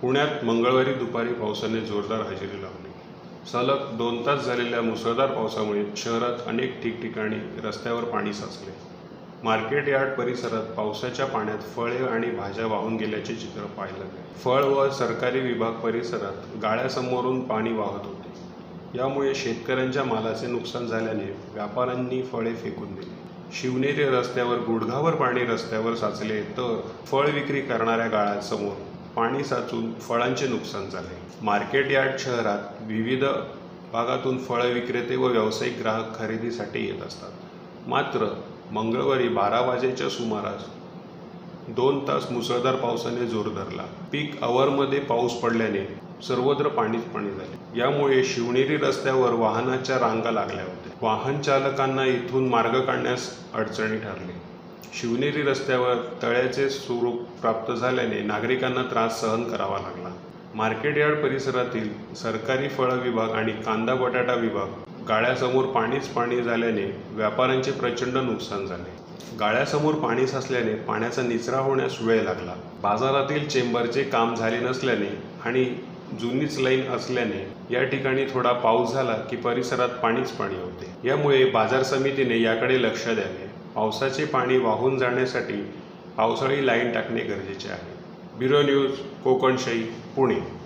पुण्यात मंगळवारी दुपारी पावसाने जोरदार हजेरी लावली. सलग दोन तास झालेल्या मुसळधार पावसामुळे शहरात अनेक ठिकठिकाणी रस्त्यावर पाणी साचले. मार्केट यार्ड परिसरात पावसाच्या पाण्यात फळे आणि भाज्या वाहून गेल्याचे चित्र पाहायला फळ व सरकारी विभाग परिसरात गाळ्यासमोरून पाणी वाहत होते. यामुळे शेतकऱ्यांच्या मालाचे नुकसान झाल्याने व्यापाऱ्यांनी फळे फेकून दिली. शिवनेरी रस्त्यावर गुडघावर पाणी रस्त्यावर साचले तर फळ विक्री करणाऱ्या गाळ्यासमोर पाणी साचून फळांचे नुकसान झाले. मार्केट यार्ड शहरात विविध भागातून फळ विक्रेते व व्यावसायिक ग्राहक खरेदीसाठी येत असतात. मात्र मंगळवारी बारा वाजेच्या सुमारास दोन तास मुसळधार पावसाने जोर धरला. पीक अवरमध्ये पाऊस पडल्याने सर्वत्र पाणीच पाणी झाले. यामुळे शिवनेरी रस्त्यावर वाहनाच्या रांगा लागल्या होत्या. वाहन चालकांना इथून मार्ग काढण्यास अडचणी ठरली. शिवनेरी रस्त्यावर तळ्याचे स्वरूप प्राप्त झाल्याने नागरिकांना त्रास सहन करावा लागला. मार्केट यार्ड परिसरातील सरकारी फळं विभाग आणि कांदा बटाटा विभाग गाळ्यासमोर पाणीच पाणी झाल्याने व्यापाऱ्यांचे प्रचंड नुकसान झाले. गाळ्यासमोर पाणी साचल्याने पाण्याचा निचरा होण्यास वेळ लागला. बाजारातील चेंबरचे काम झाले नसल्याने आणि जुनीच लाईन असल्याने या ठिकाणी थोडा पाऊस झाला की परिसरात पाणीच पाणी होते. यामुळे बाजार समितीने याकडे लक्ष द्यावे. पावसाचे पाणी वाहून जाण्यासाठी पावसाळी लाईन टाकणे गरजेचे आहे. Bureau news Kokanshahi Pune.